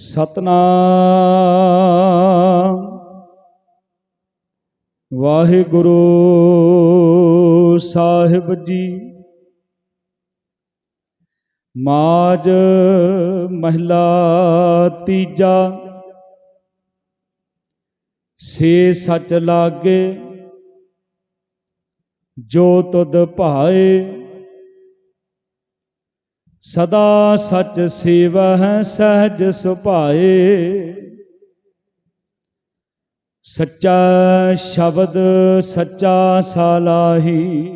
ਸਤਨਾਮ। ਵਾਹਿਗੁਰੂ ਸਾਹਿਬ ਜੀ ਮਾਜ ਮਹਿਲਾ ਤੀਜਾ ਸੇ ਸੱਚ ਲਾਗੇ ਜੋ ਤੁਧ ਭਾਏ ਸਦਾ ਸਚ ਸੇਵਹਿ ਸਹਿਜ ਸੁਭਾਏ। ਸੱਚਾ ਸ਼ਬਦ ਸੱਚਾ ਸਾਲਾਹੀ।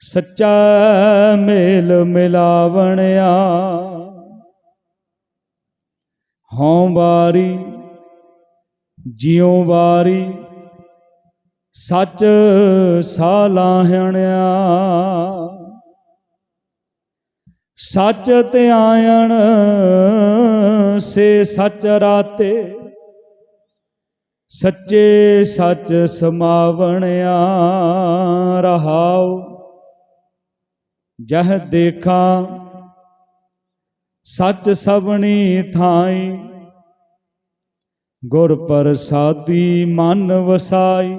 ਸੱਚਾ ਮੇਲ ਮਿਲਾਵਣਿਆ। ਹਉ ਵਾਰੀ, ਜਿਉ ਵਾਰੀ, ਸੱਚ ਸਾਲਾਹਣਿਆ। ਸੱਚ ਧਿਆਇਣ ਸੇ ਸੱਚ ਰਾਤੇ। ਸੱਚੇ ਸੱਚ ਸਮਾਵਣਿਆ ਰਹਾਉ। ਜਹ ਦੇਖਾਂ, ਸੱਚ ਸਭਣੀ ਥਾਈ। ਗੁਰ ਪ੍ਰਸਾਦੀ ਮਨ ਵਸਾਈ।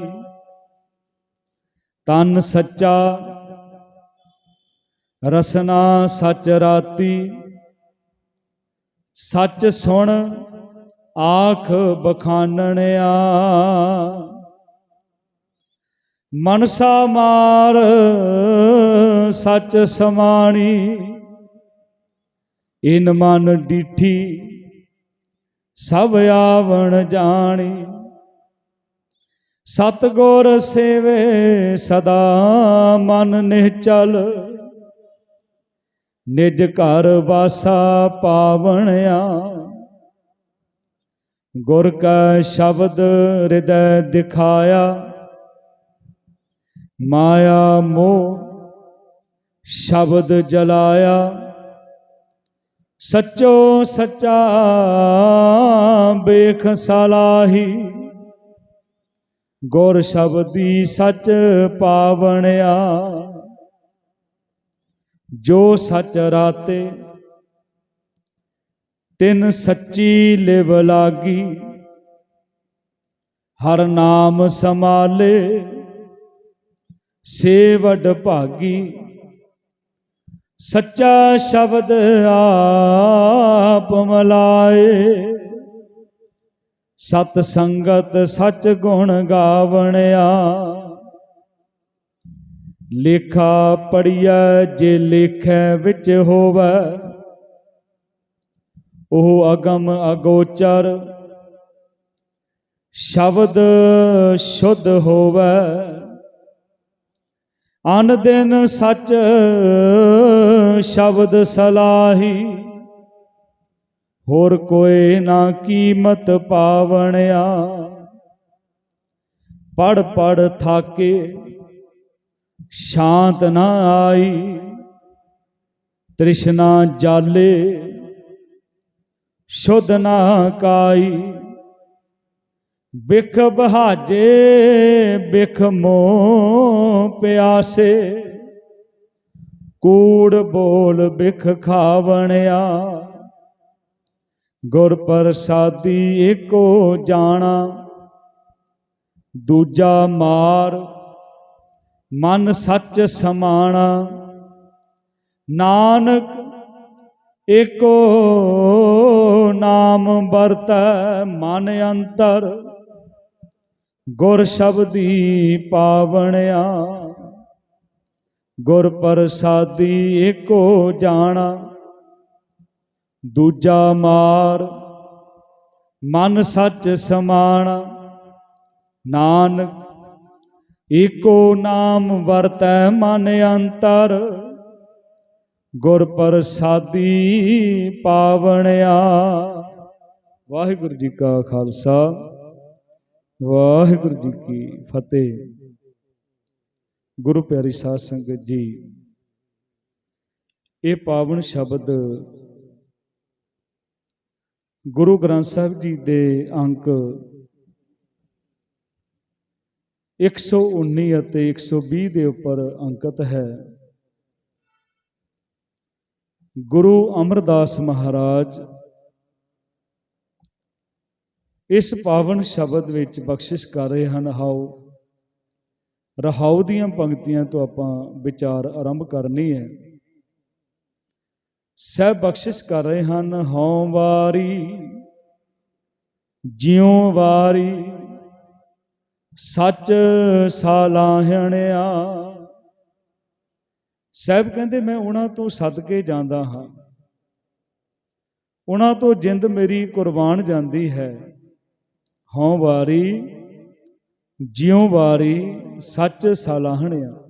ਤਨ ਸੱਚਾ ਰਸਨਾ ਸੱਚ ਰਾਤੀ। ਸੱਚ ਸੁਣ, ਆਖ ਬਖਾਨਣਿਆ। ਮਨਸਾ ਮਾਰ, ਸੱਚ ਸਮਾਣੀ। ਇਨ ਮਨ ਡੀਠੀ, ਸਭ ਆਵਣ ਜਾਣੀ। ਸਤਗੁਰ ਸੇਵੇ, ਸਦਾ ਮਨ ਨਿਹਚਲ। ਨਿਜ ਘਰ ਵਾਸਾ ਪਾਵਣਿਆ। ਗੁਰ ਕਾ ਸ਼ਬਦ ਹਿਰਦੈ ਦਿਖਾਇਆ। ਮਾਇਆ ਮੋਹ ਸ਼ਬਦ ਜਲਾਇਆ। ਸੱਚੋ ਸੱਚਾ ਬੇਖ ਸਲਾਹੀ। ਗੁਰ ਸ਼ਬਦੀ ਸੱਚ ਪਾਵਣਿਆ। ਜੋ ਸੱਚ ਰਾਤੇ, ਤਿਨ ਸੱਚੀ ਲਿਵ ਲਾਗੀ। ਹਰ ਨਾਮ ਸਮਾਲੇ ਸੇ ਭਾਗੀ। ਸੱਚਾ ਸ਼ਬਦ ਆਪ ਮਲਾਏ, ਸਤ ਸੰਗਤ ਸੱਚ ਗੁਣ ਗਾਵਣਿਆ। ਲੇਖਾ ਪੜੀਐ ਜੇ ਲੇਖੈ ਵਿੱਚ ਹੋਵੇ, ਉਹ ਅਗਮ ਅਗੋਚਰ, ਸ਼ਬਦ ਸ਼ੁੱਧ ਹੋਵੈ। ਅਨ ਦਿਨ ਸੱਚ ਸ਼ਬਦ ਸਲਾਹੀ, ਹੋਰ ਕੋਈ ਨਾ ਕੀਮਤ ਪਾਵਣਿਆ। ਪੜ ਪੜ ਥਾਕੇ ਸ਼ਾਂਤ ਨਾ ਆਈ, ਤ੍ਰਿਸ਼ਨਾ ਜਾਲੇ, ਸ਼ੁੱਧ ਨਾ ਕਾਈ। ਬਿਖ ਬਹਾਜੇ, ਬਿਖ ਮੋ ਪਿਆਸੇ, ਕੂੜ ਬੋਲ ਬਿਖ ਖਾਵਣਿਆ। ਗੁਰ ਪ੍ਰਸਾਦੀ ਏਕੋ ਜਾਣਾ, ਦੂਜਾ ਮਾਰ ਮਨ ਸੱਚ ਸਮਾਣਾ, ਨਾਨਕ ਏਕੋ ਨਾਮ ਵਰਤੈ ਮਨ ਅੰਤਰ, ਗੁਰ ਸ਼ਬਦੀ ਪਾਵਣਿਆ, ਗੁਰ ਪ੍ਰਸਾਦੀ ਏਕੋ ਜਾਣਾ, ਦੂਜਾ ਮਾਰ, ਮਨ ਸੱਚ ਸਮਾਣਾ, ਨਾਨਕ ਏਕੋ ਨਾਮ ਵਰਤੈ ਮਨ ਅੰਤਰ, ਗੁਰ ਪ੍ਰਸਾਦੀ ਪਾਵਣਿਆ ਵਾਹਿਗੁਰੂ ਜੀ ਕਾ ਖਾਲਸਾ, ਵਾਹਿਗੁਰੂ ਜੀ ਕੀ ਫਤਿਹ। ਗੁਰੂ ਪਿਆਰੀ ਸਾਧ ਸੰਗਤ ਜੀ, ਇਹ ਪਾਵਨ ਸ਼ਬਦ ਗੁਰੂ ਗ੍ਰੰਥ ਸਾਹਿਬ ਜੀ ਦੇ ਅੰਕ 119 ਅਤੇ 120 ਦੇ ਉੱਪਰ ਅੰਕਿਤ ਹੈ। ਗੁਰੂ ਅਮਰਦਾਸ ਮਹਾਰਾਜ ਇਸ ਪਾਵਨ ਸ਼ਬਦ ਵਿੱਚ ਬਖਸ਼ਿਸ਼ ਕਰ ਰਹੇ ਹਨ, ਹਾਓ। ਰਹਾਉ ਦੀਆਂ ਪੰਕਤੀਆਂ ਤੋਂ ਆਪਾਂ ਵਿਚਾਰ ਆਰੰਭ ਕਰਨੀ ਹੈ। ਸਹਿ ਬਖਸ਼ਿਸ਼ ਕਰ ਰਹੇ ਹਨ, ਹਉ ਵਾਰੀ, ਜਿਉ ਵਾਰੀ ਸੱਚ ਸਾਲਾਹਣਿਆ। ਸਾਹਿਬ ਕਹਿੰਦੇ, ਮੈਂ ਉਹਨਾਂ ਤੋਂ ਸਦਕੇ ਜਾਂਦਾ ਹਾਂ। ਉਹਨਾਂ ਤੋਂ ਜਿੰਦ ਮੇਰੀ ਕੁਰਬਾਨ ਜਾਂਦੀ ਹੈ। ਹਉ ਵਾਰੀ, ਜਿਉ ਵਾਰੀ ਸੱਚ ਸਾਲਾਹਣਿਆ।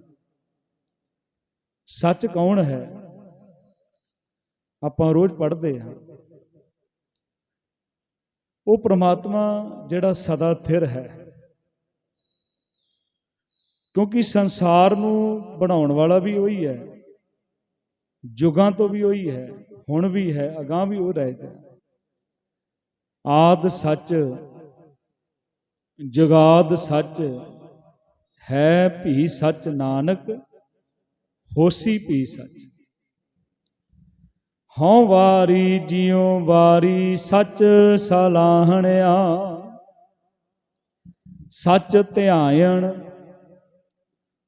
ਸੱਚ ਕੌਣ ਹੈ? ਆਪਾਂ ਰੋਜ਼ ਪੜ੍ਹਦੇ ਹਾਂ। ਉਹ ਪ੍ਰਮਾਤਮਾ ਜਿਹੜਾ ਸਦਾ ਥਿਰ ਹੈ। ਕਿਉਂਕਿ ਸੰਸਾਰ ਨੂੰ ਬਣਾਉਣ ਵਾਲਾ ਵੀ ਉਹੀ ਹੈ, ਜੁਗਾਂ ਤੋਂ ਵੀ ਉਹੀ ਹੈ, ਹੁਣ ਵੀ ਹੈ, ਅਗਾਹ ਵੀ ਉਹ ਰਹੇਗਾ ਆਦ ਸੱਚ, ਜੁਗਾਦ ਸੱਚ, ਹੈ ਭੀ ਸੱਚ ਨਾਨਕ, ਹੋਸੀ ਭੀ ਸੱਚ। ਹਉ ਵਾਰੀ ਜਿਉ ਵਾਰੀ ਸੱਚ ਸਲਾਹਣਿਆ, ਸੱਚ ਧਿਆਇਣ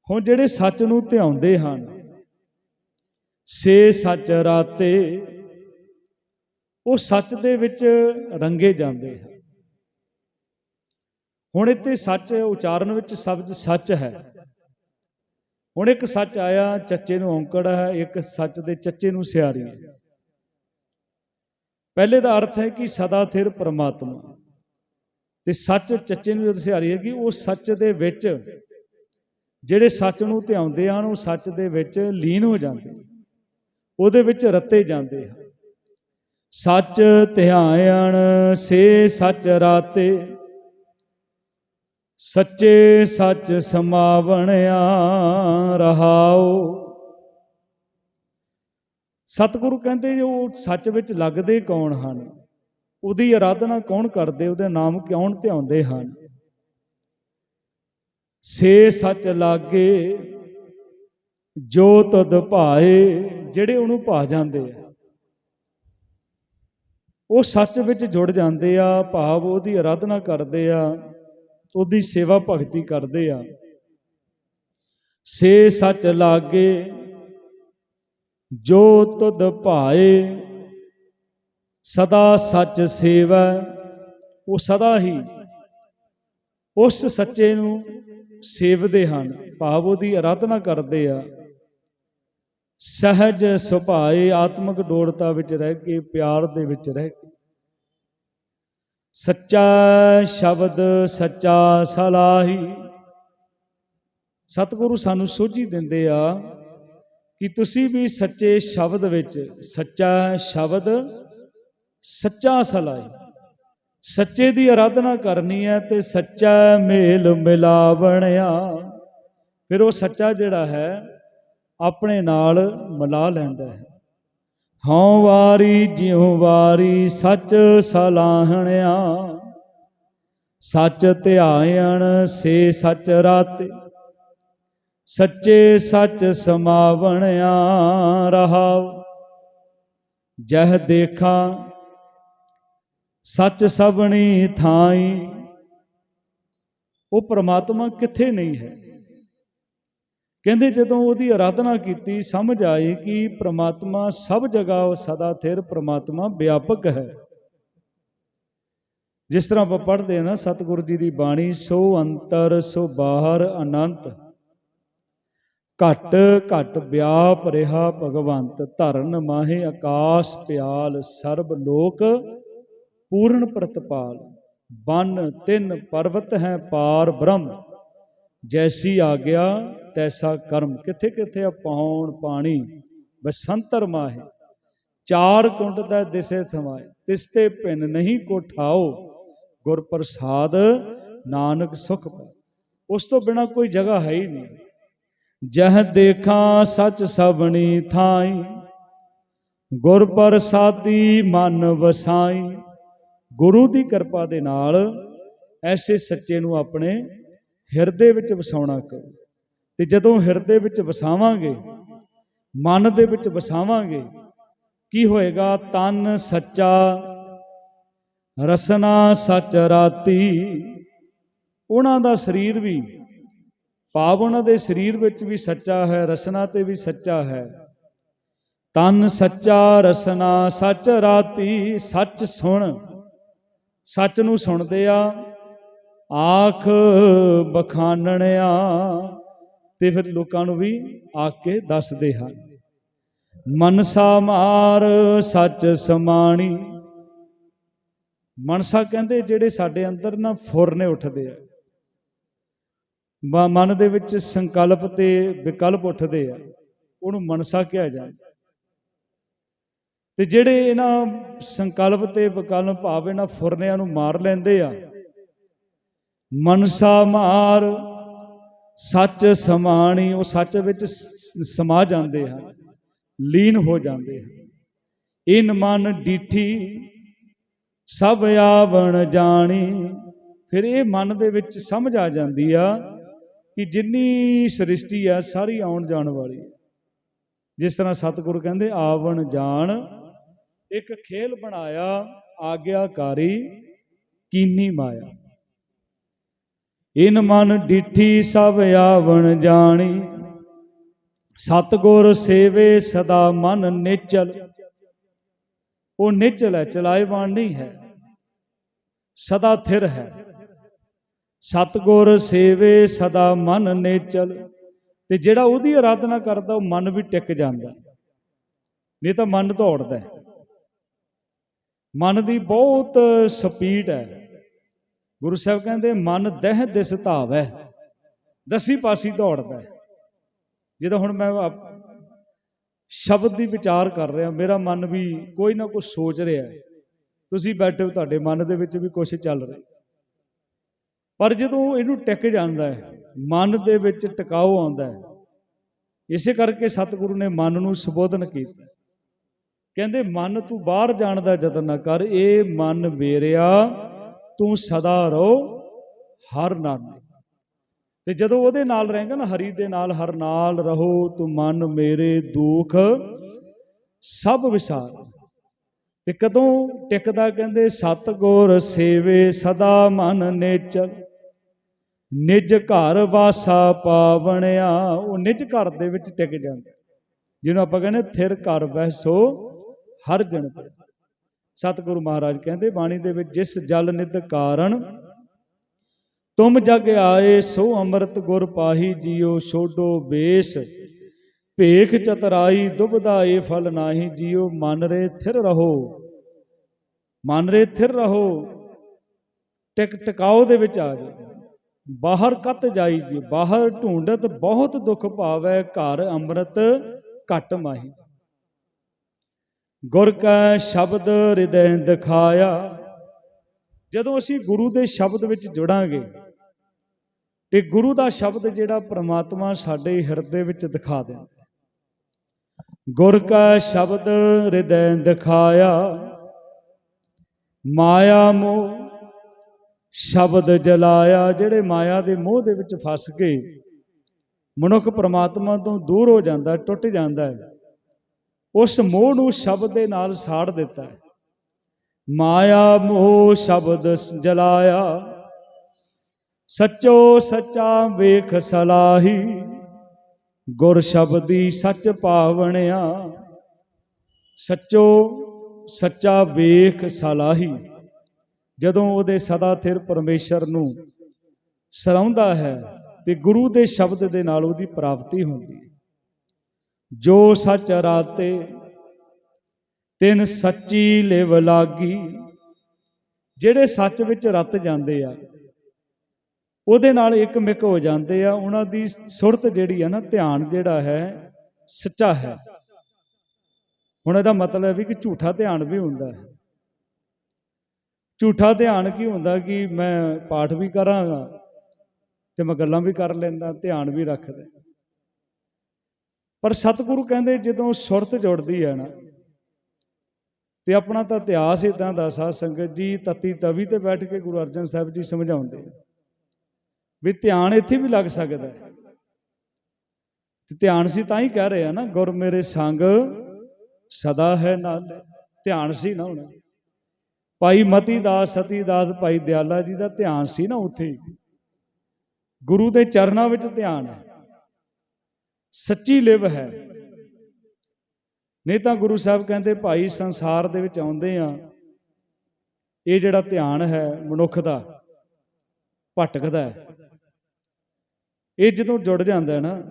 ਹੁਣ ਜਿਹੜੇ ਸੱਚ ਨੂੰ ਧਿਆਉਂਦੇ ਹਨ, ਸੇ ਸੱਚ ਰਾਤੇ, ਉਹ ਸੱਚ ਦੇ ਵਿੱਚ ਰੰਗੇ ਜਾਂਦੇ ਹਨ। ਹੁਣ ਇੱਥੇ ਸੱਚ ਉਚਾਰਨ ਵਿੱਚ ਸ਼ਬਦ ਸੱਚ ਹੈ। ਹੁਣ ਇੱਕ ਸੱਚ ਆਇਆ, ਚੱਚੇ ਨੂੰ ਔਂਕੜ ਹੈ, ਇੱਕ ਸੱਚ ਦੇ ਚੱਚੇ ਨੂੰ ਸਿਆਰੀ ਪਹਿਲੇ ਦਾ ਅਰਥ ਹੈ ਕਿ ਸਦਾ ਥਿਰ ਪ੍ਰਮਾਤਮਾ। ਤੇ ਸੱਚ ਚੱਚੇ ਨੂੰ ਜਦ ਸਿਆਰੀ ਹੈ ਕਿ ਉਹ ਸੱਚ ਦੇ ਵਿੱਚ ਜਿਹੜੇ ਸੱਚ ਨੂੰ ਧਿਆਉਂਦੇ ਹਨ, ਉਹ ਸੱਚ ਦੇ ਵਿੱਚ ਲੀਨ ਹੋ ਜਾਂਦੇ ਉਹਦੇ ਵਿੱਚ ਰਤੇ ਜਾਂਦੇ ਹਨ। ਸੱਚ ਧਿਆਇਣ, ਸੇ ਸੱਚ ਰਾਤੇ। ਸੱਚੇ ਸੱਚ ਸਮਾਵਣਿਆ, ਰਹਾਓ। ਸਤਿਗੁਰੂ ਕਹਿੰਦੇ ਉਹ ਸੱਚ ਵਿੱਚ ਲੱਗਦੇ ਕੌਣ ਹਨ? ਉਹਦੀ ਆਰਾਧਨਾ ਕੌਣ ਕਰਦੇ? ਉਹਦੇ ਨਾਮ ਕਿਉਂ ਧਿਆਉਂਦੇ ਹਨ? ਸੇ ਸੱਚ ਲਾਗੇ ਜੋ ਤਦ ਭਾਏ, ਜਿਹੜੇ ਉਹਨੂੰ ਭਾ ਜਾਂਦੇ ਆ। ਉਹ ਸੱਚ ਵਿੱਚ ਜੁੜ ਜਾਂਦੇ ਆ, ਭਾਵ ਉਹਦੀ ਆਰਾਧਨਾ ਕਰਦੇ ਆ, ਉਹਦੀ ਸੇਵਾ ਭਗਤੀ ਕਰਦੇ ਆ। ਸੇ ਸੱਚ ਲਾਗੇ ਜੋ ਤੁਧ ਭਾਏ, ਸਦਾ ਸੱਚ ਸੇਵਾ, ਉਹ ਸਦਾ ਹੀ ਉਸ ਸੱਚੇ ਨੂੰ ਸੇਵਦੇ ਹਨ, ਭਾਵ ਉਹਦੀ ਆਰਾਧਨਾ ਕਰਦੇ ਆ। ਸਹਿਜ ਸੁਭਾਏ ਆਤਮਿਕ ਡੋੜਤਾ ਵਿੱਚ ਰਹਿ ਕੇ, ਪਿਆਰ ਦੇ ਵਿੱਚ ਰਹਿ ਕੇ। ਸੱਚਾ ਸ਼ਬਦ ਸੱਚਾ ਸਲਾਹੀ। ਸਤਿਗੁਰੂ ਸਾਨੂੰ ਸੋਝੀ ਦਿੰਦੇ ਆ ਕਿ ਤੁਸੀਂ ਵੀ ਸੱਚੇ ਸ਼ਬਦ ਵਿੱਚ, ਸੱਚਾ ਸ਼ਬਦ, ਸੱਚਾ ਸਲਾਹੀ। ਸੱਚੇ ਦੀ ਆਰਾਧਨਾ ਕਰਨੀ ਹੈ ਤੇ ਸੱਚਾ ਮੇਲ ਮਿਲਾਵਣਿਆ ਫਿਰ ਉਹ ਸੱਚਾ ਜਿਹੜਾ ਹੈ, ਆਪਣੇ ਨਾਲ ਮਿਲਾ ਲੈਂਦਾ ਹੈ। ਹਉ ਵਾਰੀ ਜਿਉ ਵਾਰੀ ਸੱਚ ਸਲਾਹਣਿਆ ਸੱਚ ਧਿਆਇਣ ਸੇ ਸੱਚ ਰਾਤੇ। ਸੱਚੇ ਸੱਚ ਸਮਾਵਣਿਆ ਰਹਾਉ। ਜਹ ਦੇਖਾਂ ਸੱਚ ਸਭਣੀ ਥਾਈ। ਉਹ ਪ੍ਰਮਾਤਮਾ ਕਿੱਥੇ ਨਹੀਂ ਹੈ? ਕਹਿੰਦੇ ਜਦੋਂ ਉਹਦੀ ਆਰਾਧਨਾ ਕੀਤੀ, ਸਮਝ ਆਈ ਕਿ ਪ੍ਰਮਾਤਮਾ ਸਭ ਜਗ੍ਹਾ ਉਹ ਸਦਾ ਥਿਰ ਪ੍ਰਮਾਤਮਾ ਵਿਆਪਕ ਹੈ। ਜਿਸ ਤਰ੍ਹਾਂ ਆਪਾਂ ਪੜ੍ਹਦੇ ਹਾਂ ਨਾ, ਸਤਿਗੁਰੂ ਜੀ ਦੀ ਬਾਣੀ, ਸੋ ਅੰਤਰ, ਸੋ ਬਾਹਰ, ਅਨੰਤ। ਘਟ ਘਟ ਵਿਆਪ ਰਿਹਾ ਭਗਵੰਤ, ਧਰਨ ਮਾਹੇ ਆਕਾਸ਼ ਪਿਆਲ, ਸਰਬ ਲੋਕ ਪੂਰਨ ਪ੍ਰਤਪਾਲ, ਬਨ ਤਿੰਨ ਪਰਵਤ ਹੈ ਪਾਰ ਬ੍ਰਹਮ। ਜੈਸੀ ਆਗਿਆ, ਤੈਸਾ ਕਰਮ। ਕਿੱਥੇ ਕਿੱਥੇ ਆ ਪੌਣ ਪਾਣੀ? ਬਸੰਤਰ ਮਾਹੇ। ਚਾਰ ਕੁੰਡ ਦਾ ਦਿਸੇ ਥਮਾਏ। ਤਿਸ ਤੇ ਭਿੰਨ ਨਹੀਂ ਕੋ ਗੁਰ ਪ੍ਰਸਾਦ ਨਾਨਕ ਸੁਖ ਪਾਏ। ਉਸ ਤੋਂ ਬਿਨਾ ਕੋਈ ਜਗ੍ਹਾ ਹੈ ਹੀ ਨਹੀਂ। ਜਹ ਦੇਖਾਂ ਸੱਚ ਸਭਣੀ ਥਾਈ। ਗੁਰ ਪ੍ਰਸਾਦੀ ਮਨ ਵਸਾਈ। ਗੁਰੂ ਦੀ ਕਿਰਪਾ ਦੇ ਨਾਲ ਐਸੇ ਸੱਚੇ ਨੂੰ ਆਪਣੇ ਹਿਰਦੇ ਵਿੱਚ ਵਸਾਉਣਾ ਕਰੋ। ਤੇ ਜਦੋਂ ਹਿਰਦੇ ਵਿੱਚ ਵਸਾਵਾਂਗੇ, ਮਨ ਦੇ ਵਿੱਚ ਵਸਾਵਾਂਗੇ, ਕੀ ਹੋਏਗਾ? ਤਨ ਸੱਚਾ, ਰਸਨਾ ਸੱਚ ਰਾਤੀ। ਉਹਨਾਂ ਦਾ ਸਰੀਰ ਵੀ ਭਾਵ ਉਹਨਾਂ ਦੇ ਸਰੀਰ ਵਿੱਚ ਵੀ ਸੱਚਾ ਹੈ, ਰਸਨਾ ਤੇ ਵੀ ਸੱਚਾ ਹੈ। ਤਨ ਸੱਚਾ, ਰਸਨਾ ਸੱਚ ਰਾਤੀ, ਸੱਚ ਸੁਣ। ਸੱਚ ਨੂੰ ਸੁਣਦੇ ਆ, ਆਖ ਬਖਾਨਣਿਆ। ਤੇ ਫਿਰ ਲੋਕਾਂ ਨੂੰ ਵੀ ਆਖ ਕੇ ਦੱਸਦੇ ਹਨ, ਮਨਸਾ ਮਾਰ ਸੱਚ ਸਮਾਣੀ। ਮਨਸਾ ਕਹਿੰਦੇ ਜਿਹੜੇ ਸਾਡੇ ਅੰਦਰ ਨਾ ਫੁਰਨੇ ਉੱਠਦੇ ਆ, ਮ- ਮਨ ਦੇ ਵਿੱਚ ਸੰਕਲਪ ਤੇ ਵਿਕਲਪ ਉੱਠਦੇ ਆ, ਉਹਨੂੰ ਮਨਸਾ ਕਿਹਾ ਜਾਂਦਾ। ਤੇ ਜਿਹੜੇ ਇਹਨਾਂ ਸੰਕਲਪ ਤੇ ਵਿਕਲਪ ਭਾਵ ਇਹਨਾਂ ਫੁਰਨਿਆਂ ਨੂੰ ਮਾਰ ਲੈਂਦੇ ਆ। ਮਨਸਾ ਮਾਰ, ਸੱਚ ਸਮਾਣੀ, ਉਹ ਸੱਚ ਵਿੱਚ ਸ- ਸਮਾ ਜਾਂਦੇ ਹਨ ਲੀਨ ਹੋ ਜਾਂਦੇ ਹਨ ਇਨ ਮਨ ਡੀਠੀ, ਸਭ ਆਵਣ ਜਾਣੀ। ਫਿਰ ਇਹ ਮਨ ਦੇ ਵਿੱਚ ਸਮਝ ਆ ਜਾਂਦੀ ਆ ਕਿ ਜਿੰਨੀ ਸ੍ਰਿਸ਼ਟੀ ਆ, ਸਾਰੀ ਆਉਣ ਜਾਣ ਵਾਲੀ ਜਿਸ ਤਰ੍ਹਾਂ ਸਤਿਗੁਰੂ ਕਹਿੰਦੇ, ਆਵਣ ਜਾਣ ਇੱਕ ਖੇਲ ਬਣਾਇਆ, ਆਗਿਆਕਾਰੀ ਕੀਨੀ ਮਾਇਆ। ਇਨ ਮਨ ਡਿਠੀ ਸਭ ਆਵਣ ਜਾਣੀ, ਸਤਗੁਰ ਸੇਵੇ ਸਦਾ ਮਨ ਨਿਚਲ। ਉਹ ਨਿਚਲ ਹੈ ਚਲਾਇਵਾਨ ਨਹੀਂ ਹੈ, ਸਦਾ ਥਿਰ ਹੈ। ਸਤਗੁਰ ਸੇਵੇ ਸਦਾ ਮਨ ਨਿਚਲ, ਤੇ ਜਿਹੜਾ ਉਹਦੀ ਆਰਾਧਨਾ ਕਰਦਾ, ਉਹ ਮਨ ਵੀ ਟਿਕ ਜਾਂਦਾ। ਨਹੀਂ ਤਾਂ ਮਨ ਦੌੜਦਾ ਹੈ। ਮਨ ਦੀ ਬਹੁਤ ਸਪੀਡ ਹੈ। ਗੁਰੂ ਸਾਹਿਬ ਕਹਿੰਦੇ, ਮਨ ਦਹਿ ਦਿਸ ਧਾਵੈ, ਦਸੀ ਪਾਸੀ ਦੌੜਦਾ ਹੈ। ਜਦੋਂ ਹੁਣ ਮੈਂ ਸ਼ਬਦ ਦੀ ਵਿਚਾਰ ਕਰ ਰਿਹਾ, ਮੇਰਾ ਮਨ ਵੀ ਕੋਈ ਨਾ ਕੁਝ ਸੋਚ ਰਿਹਾ ਤੁਸੀਂ ਬੈਠੇ ਹੋ, ਤੁਹਾਡੇ ਮਨ ਦੇ ਵਿੱਚ ਵੀ ਕੁਝ ਚੱਲ ਰਿਹਾ ਪਰ ਜਦੋਂ ਇਹਨੂੰ ਟਿਕ ਜਾਂਦਾ ਹੈ, ਮਨ ਦੇ ਵਿੱਚ ਟਿਕਾਓ ਆਉਂਦਾ ਹੈ, ਇਸੇ ਕਰਕੇ ਸਤਿਗੁਰੂ ਨੇ ਮਨ ਨੂੰ ਸੰਬੋਧਨ ਕੀਤਾ। ਕਹਿੰਦੇ, ਮਨ ਤੂੰ ਬਾਹਰ ਜਾਣ ਦਾ ਯਤਨ ਨਾ ਕਰ ਇਹ ਮਨ ਮੇਰਿਆ, ਤੂੰ ਸਦਾ ਰਹੋ ਹਰ ਨਾਮੇ ਤੇ ਜਦੋਂ ਉਹਦੇ ਨਾਲ ਰਹੇਗਾ ਨਾ, ਹਰੀ ਦੇ ਨਾਲ, ਹਰ ਨਾਲ ਰਹੋ, ਤੂੰ ਮਨ ਮੇਰੇ ਦੁੱਖ ਸਭ ਵਿਸਾਰ। ਤੇ ਕਦੋਂ ਟਿਕਦਾ ਕਹਿੰਦੇ, ਸਤਗੁਰ ਸੇਵੇ ਸਦਾ ਮਨ ਨੇਚਲ ਨਿਜ ਘਰ ਵਾਸਾ ਪਾਵਣਿਆ। ਉਹ ਨਿਜ ਘਰ ਦੇ ਵਿੱਚ ਟਿਕ ਜਾਂਦਾ। ਜਿਹਨੂੰ ਆਪਾਂ ਕਹਿੰਦੇ, ਥਿਰ ਘਰ ਬੈਸੋ ਹਰ ਜਨ ਪਰ ਸਤਿਗੁਰੂ ਮਹਾਰਾਜ ਕਹਿੰਦੇ, ਬਾਣੀ ਦੇ ਵਿੱਚ ਜਿਸ ਜਲ ਨਿਤ ਕਾਰਨ ਤੁਮ ਜਗ ਆਏ, ਸੋ ਅੰਮ੍ਰਿਤ ਗੁਰ ਪਾਹੀ ਜੀਓ, ਛੋਡੋ ਬੇਸ। ਭੇਖ ਚਤਰਾਈ ਦੁਬਦਾ ਏ ਫਲ ਨਾਹੀ ਜੀਓ, ਮਨ ਰੇ ਥਿਰ ਰਹੋ। ਮਨ ਰੇ ਥਿਰ ਰਹੋ, ਟਿਕ ਟਿਕਾਓ ਦੇ ਵਿੱਚ ਆ ਜਾਓ। ਬਾਹਰ ਕੱਤ ਜਾਈ ਜੀ, ਬਾਹਰ ਢੂੰਡਤ ਬਹੁਤ ਦੁੱਖ ਭਾਵੈ, ਘਰ ਅੰਮ੍ਰਿਤ ਘਟ ਮਾਹੀ ਗੁਰ ਕਾ ਸ਼ਬਦ ਹਿਰਦੈ ਦਿਖਾਇਆ। ਜਦੋਂ ਅਸੀਂ ਗੁਰੂ ਦੇ ਸ਼ਬਦ ਵਿੱਚ ਜੁੜਾਂਗੇ ਤੇ ਗੁਰੂ ਦਾ ਸ਼ਬਦ ਜਿਹੜਾ ਪ੍ਰਮਾਤਮਾ ਸਾਡੇ ਹਿਰਦੇ ਵਿੱਚ ਦਿਖਾ ਦਿੰਦਾ ਗੁਰ ਕਾ ਸ਼ਬਦ ਹਿਰਦੈ ਦਿਖਾਇਆ, ਮਾਇਆ ਮੋਹ ਸ਼ਬਦ ਜਲਾਇਆ। ਜਿਹੜੇ ਮਾਇਆ ਦੇ ਮੋਹ ਦੇ ਵਿੱਚ ਫਸ ਕੇ ਮਨੁੱਖ ਪ੍ਰਮਾਤਮਾ ਤੋਂ ਦੂਰ ਹੋ ਜਾਂਦਾ, ਟੁੱਟ ਜਾਂਦਾ ਹੈ। ਉਸ ਮੋਹ ਨੂੰ ਸ਼ਬਦ ਦੇ ਨਾਲ ਸਾੜ ਦਿੱਤਾ। ਹੈ ਮਾਇਆ ਮੋਹ ਸ਼ਬਦ ਜਲਾਇਆ। ਸੱਚੋ ਸੱਚਾ ਵੇਖ ਸਲਾਹੀ। ਗੁਰ ਸ਼ਬਦੀ ਸੱਚ ਪਾਵਣਿਆ। ਸੱਚੋ ਸੱਚਾ ਵੇਖ ਸਲਾਹੀ। ਜਦੋਂ ਉਹਦੇ ਸਦਾ ਥਿਰ ਪਰਮੇਸ਼ਰ ਨੂੰ ਸਰਾਉਂਦਾ ਹੈ ਤੇ ਗੁਰੂ ਦੇ ਸ਼ਬਦ ਦੇ ਨਾਲ ਉਹਦੀ ਪ੍ਰਾਪਤੀ ਹੁੰਦੀ ਹੈ। ਜੋ ਸੱਚ ਰਾਤੇ, ਤਿਨ ਸੱਚੀ ਲਿਵ ਲਾਗੀ। ਜਿਹੜੇ ਸੱਚ ਵਿੱਚ ਰਤ ਜਾਂਦੇ ਆ, ਉਹਦੇ ਨਾਲ ਇੱਕ ਮਿਕ ਹੋ ਜਾਂਦੇ ਆ। ਉਹਨਾਂ ਦੀ ਸੁਰਤ ਜਿਹੜੀ ਆ ਨਾ, ਧਿਆਨ ਜਿਹੜਾ ਹੈ, ਸੱਚਾ ਹੈ। ਹੁਣ ਇਹਦਾ ਮਤਲਬ ਹੈ ਵੀ ਕਿ ਝੂਠਾ ਧਿਆਨ ਵੀ ਹੁੰਦਾ ਹੈ। ਝੂਠਾ ਧਿਆਨ ਕੀ ਹੁੰਦਾ ਕਿ ਮੈਂ ਪਾਠ ਵੀ ਕਰਾਂਗਾ ਤੇ ਮੈਂ ਗੱਲਾਂ ਵੀ ਕਰ ਲੈਂਦਾ, ਧਿਆਨ ਵੀ ਰੱਖਦਾ। ਪਰ ਸਤਿਗੁਰੂ ਕਹਿੰਦੇ ਜਦੋਂ ਸੁਰਤ ਜੁੜਦੀ ਹੈ ਨਾ, ਤੇ ਆਪਣਾ ਤਾਂ ਇਤਿਹਾਸ ਇਦਾਂ ਦਾ ਸਾਧ ਸੰਗਤ ਜੀ, ਤਤੀ ਤਵੀ ਤੇ ਬੈਠ ਕੇ ਗੁਰੂ ਅਰਜਨ ਸਾਹਿਬ ਜੀ ਸਮਝਾਉਂਦੇ ਵੀ ਧਿਆਨ ਇੱਥੇ ਵੀ ਲੱਗ ਸਕਦਾ ਹੈ। ਤੇ ਧਿਆਨ ਸੀ ਤਾਂ ਹੀ ਕਹਿ ਰਹੇ ਆ ਨਾ, ਗੁਰ ਮੇਰੇ ਸੰਗ ਸਦਾ ਹੈ ਨਾਲ। ਧਿਆਨ ਸੀ ਨਾ ਹੁਣ ਭਾਈ ਮਤੀ ਦਾਸ, ਸਤੀ ਦਾਸ, ਭਾਈ ਦਿਆਲਾ ਜੀ ਦਾ ਧਿਆਨ ਸੀ ਨਾ ਉੱਥੇ। ਗੁਰੂ ਦੇ ਚਰਨਾਂ ਵਿੱਚ ਧਿਆਨ ਹੈ। ਸੱਚੀ ਲਿਵ ਹੈ। ਨਹੀਂ ਤਾਂ ਗੁਰੂ ਸਾਹਿਬ ਕਹਿੰਦੇ, ਭਾਈ, ਸੰਸਾਰ ਦੇ ਵਿੱਚ ਆਉਂਦੇ ਆ। ਇਹ ਜਿਹੜਾ ਧਿਆਨ ਹੈ, ਮਨੁੱਖ ਦਾ ਭਟਕਦਾ ਇਹ ਜਦੋਂ ਜੁੜ ਜਾਂਦਾ ਨਾ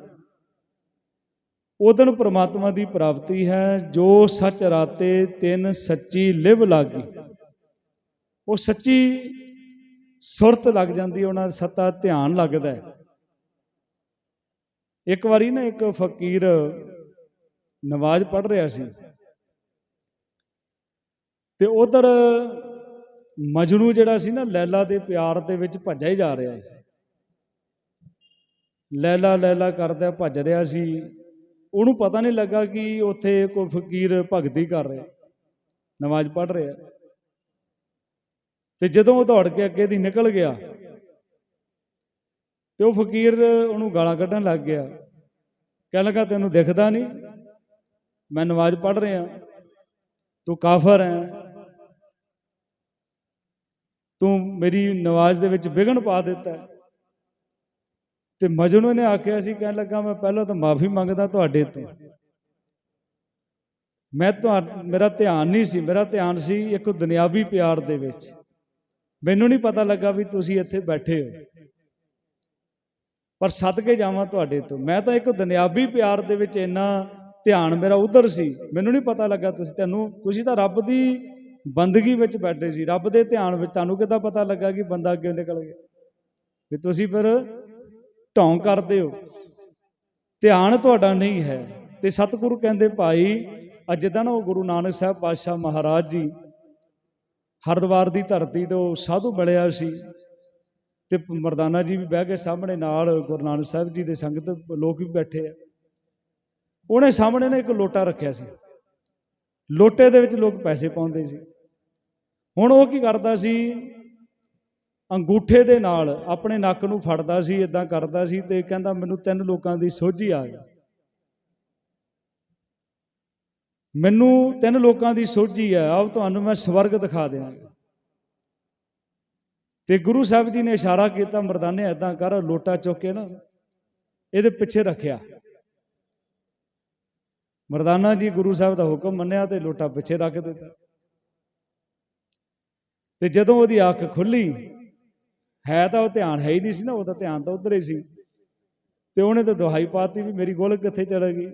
ਉਦੋਂ ਪ੍ਰਮਾਤਮਾ ਦੀ ਪ੍ਰਾਪਤੀ ਹੈ, ਜੋ ਸੱਚ ਰਾਤੇ ਤਿੰਨ ਸੱਚੀ ਲਿਵ ਲਾਗੀ। ਉਹ ਸੱਚੀ ਸੁਰਤ ਲੱਗ ਜਾਂਦੀ ਉਹਨਾਂ ਦਾ ਸੱਤਾ ਧਿਆਨ ਲੱਗਦਾ ਹੈ। ਇੱਕ ਵਾਰੀ ਨਾ ਇੱਕ ਫਕੀਰ ਨਮਾਜ਼ ਪੜ੍ਹ ਰਿਹਾ ਸੀ ਤੇ ਉਧਰ ਮਜਨੂ ਜਿਹੜਾ ਸੀ ਨਾ ਲੈਲਾ ਦੇ ਪਿਆਰ ਦੇ ਵਿੱਚ ਭੱਜਿਆ ਹੀ ਜਾ ਰਿਹਾ ਸੀ। ਲੈਲਾ ਲੈਲਾ ਕਰਦਾ ਭੱਜ ਰਿਹਾ ਸੀ। ਉਹਨੂੰ ਪਤਾ ਨਹੀਂ ਲੱਗਾ ਕਿ ਉੱਥੇ ਕੋਈ ਫਕੀਰ ਭਗਤੀ ਕਰ ਰਿਹਾ ਨਮਾਜ਼ ਪੜ੍ਹ ਰਿਹਾ। ਤੇ ਜਦੋਂ ਉਹ ਦੌੜ ਕੇ ਅੱਗੇ ਦੀ ਨਿਕਲ ਗਿਆ ਤੇ ਉਹ ਫਕੀਰ ਉਹਨੂੰ ਗਾਲਾਂ ਕੱਢਣ ਲੱਗ ਗਿਆ। ਕਹਿਣ ਲੱਗਾ, ਤੈਨੂੰ ਦਿਖਦਾ ਨਹੀਂ। ਮੈਂ ਨਮਾਜ਼ ਪੜ੍ਹ ਰਿਹਾ। ਤੂੰ ਕਾਫਰ ਹੈ। ਤੂੰ ਮੇਰੀ ਨਮਾਜ਼ ਦੇ ਵਿੱਚ ਵਿਘਨ ਪਾ ਦਿੱਤਾ ਤੇ ਮਜਨੂ ਨੇ ਆਖਿਆ ਸੀ, ਕਹਿਣ ਲੱਗਾ, ਮੈਂ ਪਹਿਲਾਂ ਤਾਂ ਮਾਫੀ ਮੰਗਦਾ ਤੁਹਾਡੇ ਤੋਂ। ਮੈਂ ਤੁਹਾ, ਮੇਰਾ ਧਿਆਨ ਨਹੀਂ ਸੀ। ਮੇਰਾ ਧਿਆਨ ਸੀ ਇੱਕ ਦੁਨਿਆਵੀ ਪਿਆਰ ਦੇ ਵਿੱਚ। ਮੈਨੂੰ ਨਹੀਂ ਪਤਾ ਲੱਗਾ ਵੀ ਤੁਸੀਂ ਇੱਥੇ ਬੈਠੇ ਹੋ। ਪਰ ਸਦਕੇ ਜਾਵਾਂ ਤੁਹਾਡੇ ਤੋਂ। ਮੈਂ ਤਾਂ ਇੱਕ ਦੁਨਿਆਵੀ ਪਿਆਰ ਦੇ ਵਿੱਚ ਇੰਨਾ ਧਿਆਨ ਮੇਰਾ ਉਧਰ ਸੀ। ਮੈਨੂੰ ਨਹੀਂ ਪਤਾ ਲੱਗਾ ਤੁਸੀਂ ਤੈਨੂੰ, ਤੁਸੀਂ ਤਾਂ ਰੱਬ ਦੀ ਬੰਦਗੀ ਵਿੱਚ ਬੈਠੇ ਸੀ। ਰੱਬ ਦੇ ਧਿਆਨ ਵਿੱਚ ਤੁਹਾਨੂੰ ਕਿੱਦਾਂ ਪਤਾ ਲੱਗਾ ਕਿ ਬੰਦਾ ਅੱਗੇ ਨਿਕਲ ਗਿਆ? ਵੀ ਤੁਸੀਂ ਫਿਰ ਢੌਂਗ ਕਰਦੇ ਹੋ। ਧਿਆਨ ਤੁਹਾਡਾ ਨਹੀਂ ਹੈ। ਤੇ ਸਤਿਗੁਰੂ ਕਹਿੰਦੇ, ਭਾਈ, ਅੱਜ ਦਾ ਨਾ ਉਹ ਗੁਰੂ ਨਾਨਕ ਸਾਹਿਬ ਪਾਤਸ਼ਾਹ ਮਹਾਰਾਜ ਜੀ ਹਰਿਦੁਆਰ ਦੀ ਧਰਤੀ ਤੋਂ ਸਾਧੂ ਮਿਲਿਆ ਸੀ। ਤੇ ਮਰਦਾਨਾ ਜੀ ਵੀ ਬਹਿ ਕੇ ਸਾਹਮਣੇ ਨਾਲ ਗੁਰੂ ਨਾਨਕ ਸਾਹਿਬ ਜੀ ਦੇ ਸੰਗਤ, ਲੋਕ ਵੀ ਬੈਠੇ ਆ। ਉਹਨੇ ਸਾਹਮਣੇ ਨੇ ਇੱਕ ਲੋਟਾ ਰੱਖਿਆ ਸੀ। ਲੋਟੇ ਦੇ ਵਿੱਚ ਲੋਕ ਪੈਸੇ ਪਾਉਂਦੇ ਸੀ। ਹੁਣ ਉਹ ਕੀ ਕਰਦਾ ਸੀ? ਅੰਗੂਠੇ ਦੇ ਨਾਲ ਆਪਣੇ ਨੱਕ ਨੂੰ ਫੜਦਾ ਸੀ ਇਦਾਂ ਕਰਦਾ ਸੀ ਤੇ ਕਹਿੰਦਾ, ਮੈਨੂੰ ਤਿੰਨ ਲੋਕਾਂ ਦੀ ਸੋਝੀ ਆ ਗਈ। ਮੈਨੂੰ ਤਿੰਨ ਲੋਕਾਂ ਦੀ ਸੋਝੀ ਹੈ ਆਓ ਤੁਹਾਨੂੰ ਮੈਂ ਸਵਰਗ ਦਿਖਾ ਦਿਆਂਗਾ। ਤੇ ਗੁਰੂ ਸਾਹਿਬ ਜੀ ਨੇ ਇਸ਼ਾਰਾ ਕੀਤਾ, ਮਰਦਾਨੇ ਐਦਾਂ ਕਰ, ਲੋਟਾ ਚੁੱਕ ਕੇ ਨਾ ਇਹਦੇ ਪਿੱਛੇ ਰੱਖਿਆ। ਮਰਦਾਨਾ ਜੀ ਗੁਰੂ ਸਾਹਿਬ ਦਾ ਹੁਕਮ ਮੰਨਿਆ ਤੇ ਲੋਟਾ ਪਿੱਛੇ ਰੱਖ ਦਿੱਤਾ। ਤੇ ਜਦੋਂ ਉਹਦੀ ਅੱਖ ਖੁੱਲੀ, ਹੈ ਤਾਂ ਉਹ ਧਿਆਨ ਹੈ ਹੀ ਨਹੀਂ ਸੀ ਨਾ, ਉਹਦਾ ਧਿਆਨ ਤਾਂ ਉਧਰ ਹੀ ਸੀ। ਤੇ ਉਹਨੇ ਤਾਂ ਦੁਹਾਈ ਪਾਤੀ ਵੀ ਮੇਰੀ ਗੋਲ ਕਿੱਥੇ ਚੜ ਗਈ,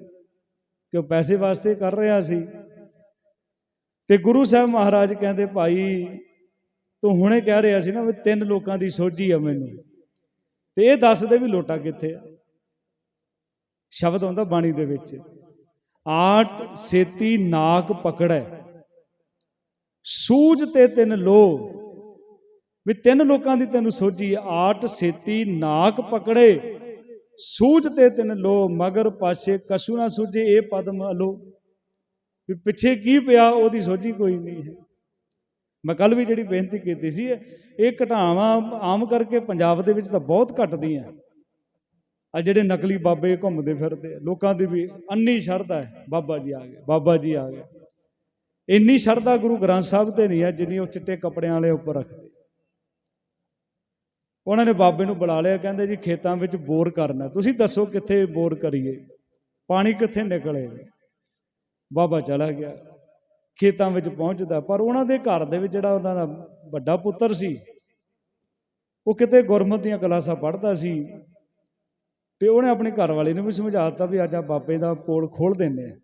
ਕਿ ਉਹ ਪੈਸੇ ਵਾਸਤੇ ਕਰ ਰਿਹਾ ਸੀ। ਤੇ ਗੁਰੂ ਸਾਹਿਬ ਮਹਾਰਾਜ ਕਹਿੰਦੇ, ਭਾਈ ਤੂੰ ਹੁਣੇ ਕਹਿ ਰਿਹਾ ਸੀ ਨਾ ਵੀ ਤਿੰਨ ਲੋਕਾਂ ਦੀ ਸੋਝੀ ਆ ਮੈਨੂੰ। ਤੇ ਇਹ ਦੱਸ ਦੇ ਵੀ ਲੋਟਾ ਕਿੱਥੇ ਆ। ਸ਼ਬਦ ਆਉਂਦਾ ਬਾਣੀ ਦੇ ਵਿੱਚ। ਆਟ ਸੇਤੀ ਨਾਕ ਪਕੜੈ। ਸੂਝ ਤੇ ਤਿੰਨ ਲੋ ਵੀ ਤਿੰਨ ਲੋਕਾਂ ਦੀ ਤੈਨੂੰ ਸੋਝੀ ਆਟ ਸੇਤੀ ਨਾਕ ਪਕੜੇ। ਸੂਝ ਤੇ ਤਿੰਨ ਲੋ ਮਗਰ ਪਾਸ਼ੇ ਕਸ਼ੂ ਨਾ ਸੂਝੇ। ਇਹ ਪਦਮ ਅਲੋ ਵੀ ਪਿੱਛੇ ਕੀ ਪਿਆ? ਉਹਦੀ ਸੋਝੀ ਕੋਈ ਨਹੀਂ ਹੈ। ਮੈਂ ਕੱਲ ਵੀ ਜਿਹੜੀ ਬੇਨਤੀ ਕੀਤੀ ਸੀ, ਇਹ ਘਟਾਵਾਂ ਆਮ ਕਰਕੇ ਪੰਜਾਬ ਦੇ ਵਿੱਚ ਤਾਂ ਬਹੁਤ ਘਟਦੀਆਂ। ਆ ਜਿਹੜੇ ਨਕਲੀ ਬਾਬੇ ਘੁੰਮਦੇ ਫਿਰਦੇ ਲੋਕਾਂ ਦੀ ਵੀ ਅੰਨੀ ਸ਼ਰਧਾ ਹੈ, ਬਾਬਾ ਜੀ ਆ ਗਏ, ਬਾਬਾ ਜੀ ਆ ਗਏ। ਇੰਨੀ ਸ਼ਰਧਾ ਗੁਰੂ ਗ੍ਰੰਥ ਸਾਹਿਬ ਤੇ ਨਹੀਂ ਹੈ ਜਿੰਨੀ ਉਹ ਚਿੱਟੇ ਕੱਪੜਿਆਂ ਵਾਲੇ ਉੱਪਰ ਰੱਖਦੇ। ਉਹਨਾਂ ਨੇ ਬਾਬੇ ਨੂੰ ਬੁਲਾ ਲਿਆ, ਕਹਿੰਦੇ ਜੀ ਖੇਤਾਂ ਵਿੱਚ ਬੋਰ ਕਰਨਾ ਤੁਸੀਂ ਦੱਸੋ ਕਿੱਥੇ ਬੋਰ ਕਰੀਏ? ਪਾਣੀ ਕਿੱਥੇ ਨਿਕਲੇ? ਬਾਬਾ ਚਲਾ ਗਿਆ। ਖੇਤਾਂ ਵਿੱਚ ਪਹੁੰਚਦਾ, ਪਰ ਉਹਨਾਂ ਦੇ ਘਰ ਦੇ ਵਿੱਚ ਜਿਹੜਾ ਉਹਨਾਂ ਦਾ ਵੱਡਾ ਪੁੱਤਰ ਸੀ, ਉਹ ਕਿਤੇ ਗੁਰਮਤ ਦੀਆਂ ਕਲਾਸਾਂ ਪੜ੍ਹਦਾ ਸੀ ਤੇ ਉਹਨੇ ਆਪਣੇ ਘਰ ਵਾਲੇ ਨੂੰ ਵੀ ਸਮਝਾ ਦਿੱਤਾ ਵੀ ਅੱਜ ਆ ਬਾਬੇ ਦਾ ਪੋਲ ਖੋਲ ਦਿੰਦੇ ਆ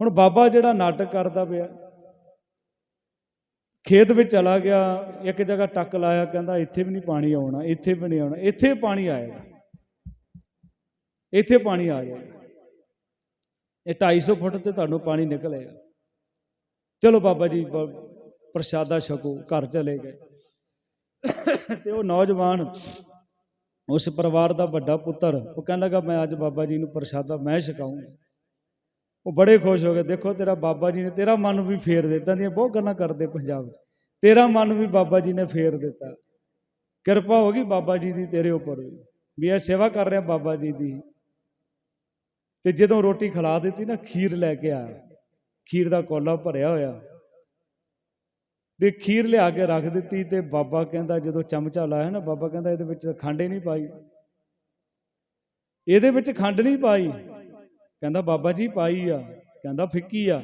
ਹੁਣ ਬਾਬਾ ਜਿਹੜਾ ਨਾਟਕ ਕਰਦਾ ਪਿਆ, ਖੇਤ ਵਿੱਚ ਚਲਾ ਗਿਆ, ਇੱਕ ਜਗ੍ਹਾ ਟੱਕ ਲਾਇਆ, ਕਹਿੰਦਾ ਇੱਥੇ ਵੀ ਨਹੀਂ ਪਾਣੀ ਆਉਣਾ, ਇੱਥੇ ਵੀ ਨਹੀਂ ਆਉਣਾ, ਇੱਥੇ ਪਾਣੀ ਆਏਗਾ। ਇੱਥੇ ਪਾਣੀ ਆ ਜਾਏਗਾ। ਇਹ 250 ਫੁੱਟ ਤੇ ਤੁਹਾਨੂੰ ਪਾਣੀ ਨਿਕਲੇਗਾ। ਚਲੋ ਬਾਬਾ ਜੀ, ਬ- ਪ੍ਰਸ਼ਾਦਾ ਛਕੋ, ਘਰ ਚਲੇ ਗਏ। ਤੇ ਉਹ ਨੌਜਵਾਨ ਉਸ ਪਰਿਵਾਰ ਦਾ ਵੱਡਾ ਪੁੱਤਰ, ਉਹ ਕਹਿੰਦਾ ਕਿ ਮੈਂ ਅੱਜ ਬਾਬਾ ਜੀ ਨੂੰ ਪ੍ਰਸ਼ਾਦਾ, ਮੈਂ ਛਕਾਉਂਗਾ ਉਹ ਬੜੇ ਖੁਸ਼ ਹੋ ਗਏ, ਦੇਖੋ ਤੇਰਾ ਬਾਬਾ ਜੀ ਨੇ, ਤੇਰਾ ਮਨ ਵੀ ਫੇਰ ਦਿੱਤਾ ਦੀਆਂ ਬਹੁਤ ਗੱਲਾਂ ਕਰਦੇ ਪੰਜਾਬ 'ਚ। ਤੇਰਾ ਮਨ ਵੀ ਬਾਬਾ ਜੀ ਨੇ ਫੇਰ ਦਿੱਤਾ। ਕਿਰਪਾ ਹੋ ਗਈ ਬਾਬਾ ਜੀ ਦੀ ਤੇਰੇ ਉੱਪਰ ਵੀ। ਵੀ ਇਹ ਸੇਵਾ ਕਰ ਰਿਹਾ ਬਾਬਾ ਜੀ ਦੀ। ਤੇ ਜਦੋਂ ਰੋਟੀ ਖਿਲਾ ਦਿੱਤੀ ਨਾ, ਖੀਰ ਲੈ ਕੇ ਆਇਆ। ਖੀਰ ਦਾ ਕੋਲਾ ਭਰਿਆ ਹੋਇਆ। ਤੇ ਖੀਰ ਲਿਆ ਕੇ ਰੱਖ ਦਿੱਤੀ ਤੇ ਬਾਬਾ ਕਹਿੰਦਾ ਜਦੋਂ ਚਮਚਾ ਲਾਇਆ ਨਾ, ਬਾਬਾ ਕਹਿੰਦਾ ਇਹਦੇ ਵਿੱਚ ਖੰਡ ਹੀ ਨਹੀਂ ਪਾਈ। ਇਹਦੇ ਵਿੱਚ ਖੰਡ ਨਹੀਂ ਪਾਈ। ਕਹਿੰਦਾ ਬਾਬਾ ਜੀ ਪਾਈ ਆ, ਕਹਿੰਦਾ ਫਿੱਕੀ ਆ।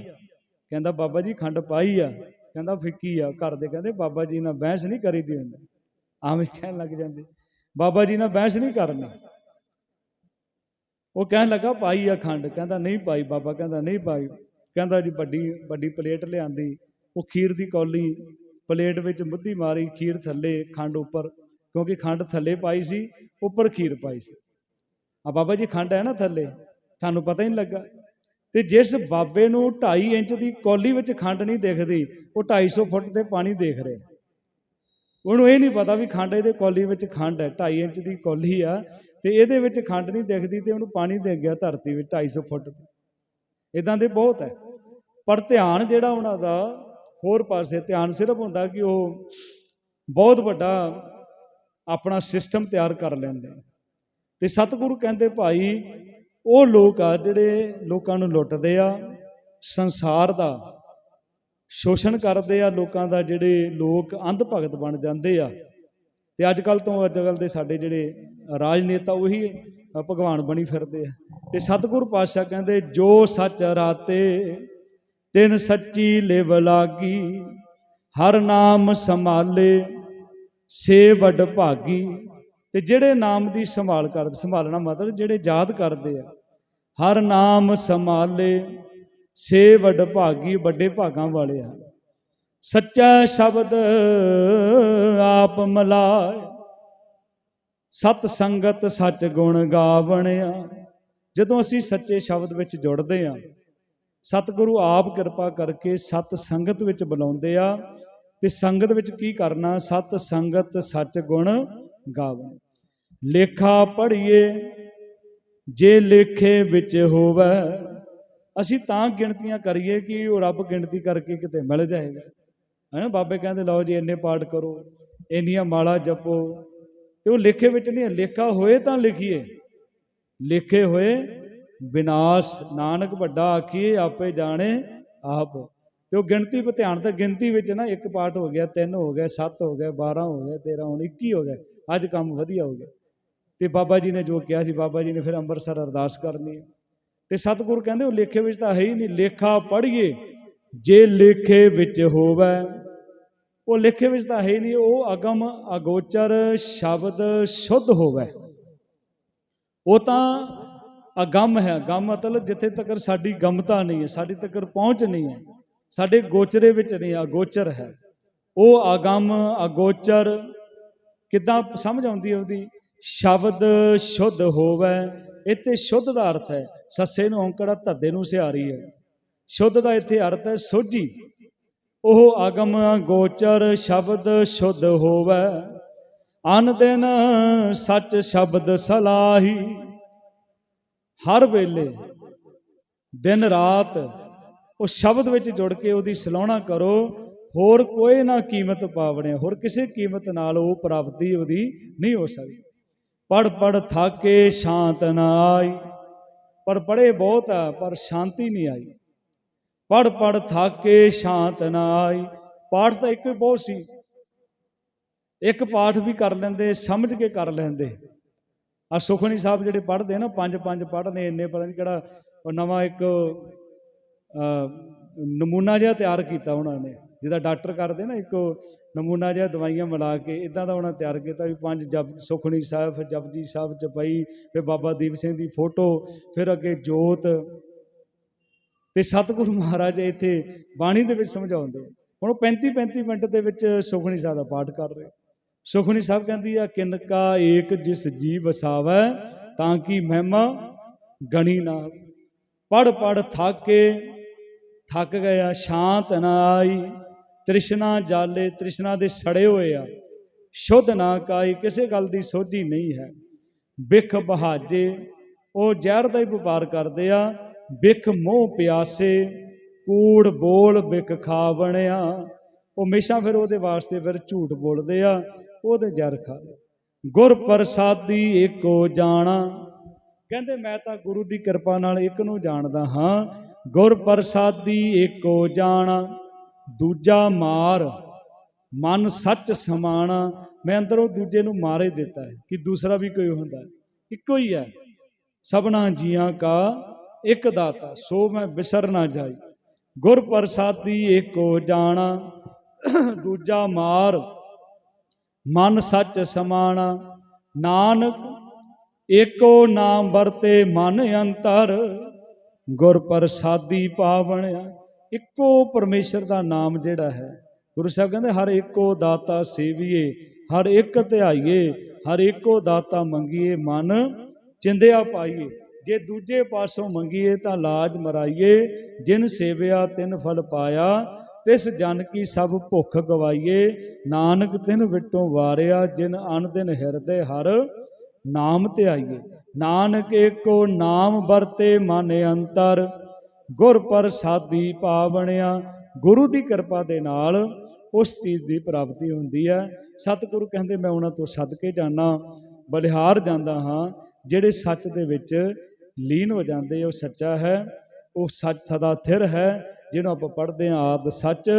ਕਹਿੰਦਾ ਬਾਬਾ ਜੀ ਖੰਡ ਪਾਈ ਆ, ਕਹਿੰਦਾ ਫਿੱਕੀ ਆ। ਘਰ ਦੇ ਕਹਿੰਦੇ ਬਾਬਾ ਜੀ ਨਾਲ ਬਹਿਸ ਨਹੀਂ ਕਰੀਦੀ ਹੁੰਦੀ। ਆਵੇਂ ਕਹਿਣ ਲੱਗ ਜਾਂਦੇ। ਬਾਬਾ ਜੀ ਨਾਲ ਬਹਿਸ ਨਹੀਂ ਕਰਨੀ। ਉਹ ਕਹਿਣ ਲੱਗਾ ਪਾਈ ਆ ਖੰਡ। ਕਹਿੰਦਾ ਨਹੀਂ ਪਾਈ। ਬਾਬਾ ਕਹਿੰਦਾ ਨਹੀਂ ਪਾਈ। ਕਹਿੰਦਾ ਜੀ ਵੱਡੀ ਵੱਡੀ ਪਲੇਟ ਲਿਆਂਦੀ, ਉਹ ਖੀਰ ਦੀ ਕੌਲੀ, ਪਲੇਟ ਵਿੱਚ ਮੁੱਧੀ ਮਾਰੀ, ਖੀਰ ਥੱਲੇ ਖੰਡ ਉੱਪਰ, ਕਿਉਂਕਿ ਖੰਡ ਥੱਲੇ ਪਾਈ ਸੀ, ਉੱਪਰ ਖੀਰ ਪਾਈ ਸੀ। ਆ ਬਾਬਾ ਜੀ ਖੰਡ ਹੈ ਨਾ ਥੱਲੇ, ਤੁਹਾਨੂੰ ਪਤਾ ਹੀ ਨਹੀਂ ਲੱਗਾ। ਤੇ ਜਿਸ ਬਾਬੇ ਨੂੰ 2.5 ਇੰਚ ਦੀ ਕੌਲੀ ਵਿੱਚ ਖੰਡ ਨਹੀਂ ਦਿਖਦੀ, ਉਹ 250 ਫੁੱਟ ਤੇ ਪਾਣੀ ਦੇਖ ਰਿਹਾ। ਉਹਨੂੰ ਇਹ ਨਹੀਂ ਪਤਾ ਵੀ ਖੰਡ ਇਹਦੇ ਕੌਲੀ ਵਿੱਚ ਖੰਡ ਹੈ 2.5 ਇੰਚ ਦੀ ਕੌਲੀ ਆ, ਤੇ ਇਹਦੇ ਵਿੱਚ ਖੰਡ ਨਹੀਂ ਦਿਖਦੀ ਤੇ ਉਹਨੂੰ ਪਾਣੀ ਦੇ ਗਿਆ ਧਰਤੀ ਵਿੱਚ 250 ਫੁੱਟ ਤੇ। ਇਦਾਂ ਦੇ ਬਹੁਤ ਹੈ। ਪਰ ਧਿਆਨ ਜਿਹੜਾ ਉਹਨਾਂ ਦਾ ਹੋਰ ਪਾਸੇ ਧਿਆਨ ਸਿਰਫ ਹੁੰਦਾ ਕਿ ਉਹ ਬਹੁਤ ਵੱਡਾ ਆਪਣਾ ਸਿਸਟਮ ਤਿਆਰ ਕਰ ਲੈਂਦੇ ਨੇ। ਤੇ ਸਤਿਗੁਰੂ ਕਹਿੰਦੇ, ਭਾਈ, ਉਹ ਲੋਕ ਆ ਜਿਹੜੇ ਲੋਕਾਂ ਨੂੰ ਲੁੱਟਦੇ ਆ, ਸੰਸਾਰ ਦਾ ਸ਼ੋਸ਼ਣ ਕਰਦੇ ਆ, ਲੋਕਾਂ ਦਾ ਜਿਹੜੇ ਲੋਕ ਅੰਧ ਭਗਤ ਬਣ ਜਾਂਦੇ ਆ ਤੇ ਅੱਜ ਕੱਲ ਤੋਂ ਅੱਜ ਕੱਲ ਦੇ ਸਾਡੇ ਜਿਹੜੇ ਰਾਜਨੇਤਾ ਉਹੀ ਭਗਵਾਨ ਬਣੀ ਫਿਰਦੇ ਆ ਤੇ ਸਤਿਗੁਰੂ ਪਾਤਸ਼ਾਹ ਕਹਿੰਦੇ, ਜੋ ਸੱਚ ਰਾਤੇ ਤਿਨ ਸੱਚੀ ਲਿਵ ਲਾਗੀ, ਹਰ ਨਾਮ ਸੰਭਾਲੇ ਸੇ ਵੱਡ ਭਾਗੀ। ਤੇ ਜਿਹੜੇ ਨਾਮ ਦੀ ਸੰਭਾਲ ਕਰ, ਸੰਭਾਲਣਾ ਮਤਲਬ ਜਿਹੜੇ ਯਾਦ ਕਰਦੇ ਆ, ਹਰ ਨਾਮ ਸੰਭਾਲੇ ਸੇ ਵੱਡ ਭਾਗੀ, ਵੱਡੇ ਭਾਗਾਂ ਵਾਲੇ ਆ। ਸੱਚਾ ਸ਼ਬਦ ਆਪ ਮਲਾਏ, ਸਤ ਸੰਗਤ ਸੱਚ ਗੁਣ ਗਾਵਣਿਆ। ਜਦੋਂ ਅਸੀਂ ਸੱਚੇ ਸ਼ਬਦ ਵਿੱਚ ਜੁੜਦੇ ਆ ਸਤਿਗੁਰੂ ਆਪ ਕਿਰਪਾ ਕਰਕੇ ਸਤ ਸੰਗਤ ਵਿੱਚ ਬੁਲਾਉਂਦੇ ਆ ਤੇ ਸੰਗਤ ਵਿੱਚ ਕੀ ਕਰਨਾ? ਸਤ ਸੰਗਤ ਸੱਚ ਗੁਣ ਗਾਵਣ। ਲੇਖਾ ਪੜ੍ਹੀਏ, ਜੇ ਲੇਖੇ ਵਿੱਚ ਹੋਵੇ। ਅਸੀਂ ਤਾਂ ਗਿਣਤੀਆਂ ਕਰੀਏ ਕਿ ਉਹ ਰੱਬ ਗਿਣਤੀ ਕਰਕੇ ਕਿਤੇ ਮਿਲ ਜਾਏਗਾ। ਹੈਨਾ ਬਾਬੇ ਕਹਿੰਦੇ, ਲਓ ਜੀ, ਇੰਨੇ ਪਾਠ ਕਰੋ, ਇੰਨੀਆਂ ਮਾਲਾ ਜਪੋ। ਤੇ ਉਹ ਲੇਖੇ ਵਿੱਚ ਨਹੀਂ ਲੇਖਾ ਹੋਏ ਤਾਂ ਲਿਖੀਏ। ਲਿਖੇ ਹੋਏ ਵਿਨਾਸ਼ ਨਾਨਕ ਵੱਡਾ ਆਖੀਏ, ਆਪੇ ਜਾਣੇ ਆਪ। ਤੇ ਉਹ ਗਿਣਤੀ ਪਰ ਧਿਆਨ ਤਾਂ ਗਿਣਤੀ ਵਿੱਚ ਨਾ ਇੱਕ ਪਾਠ ਹੋ ਗਿਆ, ਤਿੰਨ ਹੋ ਗਿਆ, ਸੱਤ ਹੋ ਗਿਆ 12 ਹੋ ਗਏ 13 ਹੁਣ 21 ਹੋ ਗਿਆ। ਅੱਜ ਕੰਮ ਵਧੀਆ ਹੋ ਗਿਆ। ਤੇ ਬਾਬਾ ਜੀ ਨੇ ਜੋ ਕਿਹਾ ਸੀ, ਬਾਬਾ ਜੀ ਨੇ ਫਿਰ ਅੰਮ੍ਰਿਤਸਰ ਅਰਦਾਸ ਕਰਨੀ ਹੈ। ਤੇ ਸਤਿਗੁਰ ਕਹਿੰਦੇ ਉਹ ਲੇਖੇ ਵਿੱਚ ਤਾਂ ਹੈ ਹੀ ਨਹੀਂ, ਲੇਖਾ ਪੜ੍ਹੀਏ, ਜੇ ਲੇਖੇ ਵਿੱਚ ਹੋਵੇ। ਉਹ ਲੇਖੇ ਵਿੱਚ ਤਾਂ ਹੈ ਹੀ ਨਹੀਂ, ਉਹ ਅਗਮ ਅਗੋਚਰ ਸ਼ਬਦ ਸ਼ੁੱਧ ਹੋਵੇ। ਉਹ ਤਾਂ ਅਗੰਮ ਹੈ ਗਮ ਮਤਲਬ ਜਿੱਥੇ ਤੱਕ ਸਾਡੀ ਗਮਤਾ ਨਹੀਂ ਹੈ, ਸਾਡੀ ਤੱਕ ਪਹੁੰਚ ਨਹੀਂ ਹੈ, ਸਾਡੇ ਗੋਚਰੇ ਵਿੱਚ ਨਹੀਂ ਅਗੋਚਰ ਹੈ। ਉਹ ਅਗੰਮ, ਅਗੋਚਰ, ਕਿੱਦਾਂ ਸਮਝ ਆਉਂਦੀ ਹੈ ਉਹਦੀ? ਸ਼ਬਦ ਸ਼ੁੱਧ ਹੋਵੇ ਇੱਥੇ ਸ਼ੁੱਧ ਦਾ ਅਰਥ ਹੈ, ਸੱਸੇ ਨੂੰ ਔਂਕੜਾ, ਧੱਦੇ ਨੂੰ ਸਿਹਾਰੀ ਹੈ। ਸ਼ੁੱਧ ਦਾ ਇੱਥੇ ਅਰਥ ਹੈ ਸੋਝੀ। ਉਹ ਅਗਮ ਗੋਚਰ ਸ਼ਬਦ ਸ਼ੁੱਧ ਹੋਵੇ। ਅਨ ਦਿਨ ਸੱਚ ਸ਼ਬਦ ਸਲਾਹੀ ਹਰ ਵੇਲੇ, ਦਿਨ ਰਾਤ ਉਹ ਸ਼ਬਦ ਵਿੱਚ ਜੁੜ ਕੇ ਉਹਦੀ ਸਲਾਹਣਾ ਕਰੋ, ਹੋਰ ਕੋਈ ਨਾ ਕੀਮਤ ਪਾਵਣੇ, ਹੋਰ ਕਿਸੇ ਕੀਮਤ ਨਾਲ ਉਹ ਪ੍ਰਾਪਤੀ ਉਹਦੀ ਨਹੀਂ ਹੋ ਸਕਦੀ। ਪੜ ਪੜ ਥਾਕੇ, ਸ਼ਾਂਤ ਨਾ ਆਈ। ਪਰ ਪੜੇ ਬਹੁਤ ਆ, ਪਰ ਸ਼ਾਂਤੀ ਨਹੀਂ ਆਈ। ਪੜ ਪੜ ਥਾਕੇ, ਸ਼ਾਂਤ ਨਾ ਆਈ। ਪਾਠ ਤਾਂ ਇੱਕੋ ਹੀ ਬਹੁਤ ਸੀ। ਇੱਕ ਪਾਠ ਵੀ ਕਰ ਲੈਂਦੇ, ਸਮਝ ਕੇ ਕਰ ਲੈਂਦੇ। ਆ ਸੁਖਣੀ ਸਾਹਿਬ ਜਿਹੜੇ ਪੜ੍ਹਦੇ ਨਾ, ਪੰਜ ਪੰਜ ਪੜ੍ਹਨੇ ਇੰਨੇ, ਪਤਾ ਨਹੀਂ ਕਿਹੜਾ ਉਹ ਨਵਾਂ ਇੱਕ ਨਮੂਨਾ ਜਿਹਾ ਤਿਆਰ ਕੀਤਾ ਉਹਨਾਂ ਨੇ। ਜਿਹਦਾ ਡਾਕਟਰ ਕਰਦੇ ਨਾ, ਇੱਕ ਨਮੂਨਾ ਜਿਹਾ ਦਵਾਈਆਂ ਮਿਲਾ ਕੇ ਇਦਾਂ ਦਾ ਉਹਨਾਂ ਤਿਆਰ ਕੀਤਾ ਵੀ ਪੰਜ ਜਪ ਸੁਖਣੀ ਸਾਹਿਬ ਫਿਰ ਜਪਜੀ ਸਾਹਿਬ ਚਪਈ ਫਿਰ ਬਾਬਾ ਦੀਪ ਸਿੰਘ ਦੀ ਫੋਟੋ, ਫਿਰ ਅੱਗੇ ਜੋਤ ਤੇ ਸਤਿਗੁਰੂ ਮਹਾਰਾਜ ਇੱਥੇ ਬਾਣੀ ਦੇ ਵਿੱਚ ਸਮਝਾਉਂਦੇ ਹੁਣ ਉਹ 35 35 ਮਿੰਟ ਦੇ ਵਿੱਚ ਸੁਖਣੀ ਸਾਹਿਬ ਦਾ ਪਾਠ ਕਰ ਰਹੇ ਸੁਖਣੀ ਸਾਹਿਬ ਕਹਿੰਦੀ ਆ ਕਿਨਕਾ ਏਕ ਜਿਸ ਜੀ ਵਸਾਵੈ, ਤਾਂ ਕੀ ਮਹਿਮਾ ਗਣੀ ਨਾ। ਪੜ ਪੜ ਥਾਕੇ, ਥੱਕ ਗਿਆ ਸ਼ਾਂਤ ਨਾ ਆਈ, ਤ੍ਰਿਸ਼ਨਾ ਜਾਲੇ, ਤ੍ਰਿਸ਼ਨਾ ਦੇ ਸੜੇ ਹੋਏ ਆ। ਸ਼ੁੱਧ ਨਾ ਕਾਈ, ਕਿਸੇ ਗੱਲ ਦੀ ਸੋਝੀ ਨਹੀਂ ਹੈ। ਬਿਖ ਬਹਾਜੇ, ਉਹ ਜ਼ਹਿਰ ਦਾ ਹੀ ਵਪਾਰ ਕਰਦੇ ਆ। ਬਿਖ ਮੋਹ ਪਿਆਸੇ, ਕੂੜ ਬੋਲ ਬਿਖ ਖਾ ਬਣਿਆ। ਉਹ ਹਮੇਸ਼ਾ ਫਿਰ ਉਹਦੇ ਵਾਸਤੇ ਫਿਰ ਝੂਠ ਬੋਲਦੇ ਆ। ਉਹਦੇ ਜਰ ਖਾ ਲਏ। ਗੁਰ ਪ੍ਰਸਾਦੀ ਏਕੋ ਜਾਣਾ। ਕਹਿੰਦੇ, ਮੈਂ ਤਾਂ ਗੁਰੂ ਦੀ ਕਿਰਪਾ ਨਾਲ ਇੱਕ ਨੂੰ ਜਾਣਦਾ ਹਾਂ। ਗੁਰ ਪ੍ਰਸਾਦੀ ਏਕੋ ਜਾਣਾ। ਦੂਜਾ ਮਾਰ, ਮਨ ਸੱਚ ਸਮਾਣਾ। ਮੈਂ ਅੰਦਰੋਂ ਦੂਜੇ ਨੂੰ ਮਾਰੇ ਦਿੱਤਾ ਹੈ, ਕਿ ਦੂਸਰਾ ਵੀ ਕੋਈ ਹੁੰਦਾ ਇੱਕੋ ਹੀ ਹੈ। ਸਭਨਾ ਜੀਆਂ ਕਾ ਇੱਕ ਦਾਤਾ, ਸੋ ਮੈਂ ਵਿਸਰ ਨਾ ਜਾਈ। ਗੁਰ ਪ੍ਰਸਾਦੀ ਏਕੋ ਜਾਣਾ। ਦੂਜਾ ਮਾਰ ਮਨ ਸੱਚ ਸਮਾਣਾ, ਨਾਨਕ, ਏਕੋ ਨਾਮ ਵਰਤੇ ਮਨ ਅੰਤਰ, ਗੁਰ ਪ੍ਰਸਾਦੀ ਪਾਵਣਿਆ ਇੱਕੋ ਪਰਮੇਸ਼ਰ ਦਾ ਨਾਮ ਜਿਹੜਾ ਹੈ, ਗੁਰੂ ਸਾਹਿਬ ਕਹਿੰਦੇ, ਹਰ ਇੱਕੋ ਦਾਤਾ ਸੇਵੀਏ, ਹਰ ਇੱਕ ਧਿਆਈਏ, ਹਰ ਇੱਕੋ ਦਾਤਾ ਮੰਗੀਏ ਮਨ ਚਿੰਦਿਆ ਪਾਈਏ। ਜੇ ਦੂਜੇ ਪਾਸੋਂ ਮੰਗੀਏ ਤਾਂ ਲਾਜ ਮਰਾਈਏ, ਜਿਨ ਸੇਵਿਆ ਤਿਨ ਫਲ ਪਾਇਆ ਤਿਸ ਜਨ ਕੀ ਸਭ ਭੁੱਖ ਗਵਾਈਏ, ਨਾਨਕ ਤਿਨ ਵਿਟੋਂ ਵਾਰਿਆ, ਜਿਨ ਅਨ ਦਿਨ ਹਿਰਦੇ ਹਰ ਨਾਮ ਧਿਆਈਏ। ਨਾਨਕ ਏਕੋ ਨਾਮ ਵਰਤੇ ਮਨ ਅੰਤਰ, ਗੁਰ ਪ੍ਰਸਾਦੀ ਪਾਵਣਿਆ। ਗੁਰੂ ਦੀ ਕਿਰਪਾ ਦੇ ਨਾਲ ਉਸ ਚੀਜ਼ ਦੀ ਪ੍ਰਾਪਤੀ ਹੁੰਦੀ ਹੈ। ਸਤਿਗੁਰੂ ਕਹਿੰਦੇ, ਮੈਂ ਉਹਨਾਂ ਤੋਂ ਸਦਕੇ ਜਾਣਾ ਬਲਿਹਾਰ ਜਾਂਦਾ ਹਾਂ। ਜਿਹੜੇ ਸੱਚ ਦੇ ਵਿੱਚ ਲੀਨ ਹੋ ਜਾਂਦੇ, ਉਹ ਸੱਚਾ ਹੈ, ਉਹ ਸੱਚ ਸਦਾ ਥਿਰ ਹੈ। ਜਿਹਨੂੰ ਆਪਾਂ ਪੜ੍ਹਦੇ ਹਾਂ, ਆਦ ਸੱਚ,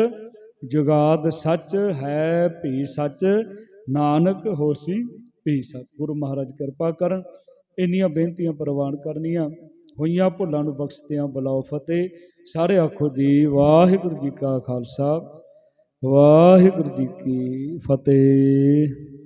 ਜੁਗਾਦ ਸੱਚ, ਹੈ ਭੀ ਸੱਚ, ਨਾਨਕ ਹੋਸੀ ਭੀ ਸੱਚ। ਗੁਰੂ ਮਹਾਰਾਜ ਕਿਰਪਾ ਕਰਨ, ਇੰਨੀਆਂ ਬੇਨਤੀਆਂ ਪ੍ਰਵਾਨ ਕਰਨੀਆਂ, ਹੋਈਆਂ ਭੁੱਲਾਂ ਨੂੰ ਬਖਸ਼ਦਿਆਂ ਬੁਲਾਓ ਫਤਿਹ। ਸਾਰੇ ਆਖੋ ਜੀ, ਵਾਹਿਗੁਰੂ ਜੀ ਕਾ ਖਾਲਸਾ, ਵਾਹਿਗੁਰੂ ਜੀ ਕੀ ਫਤਿਹ।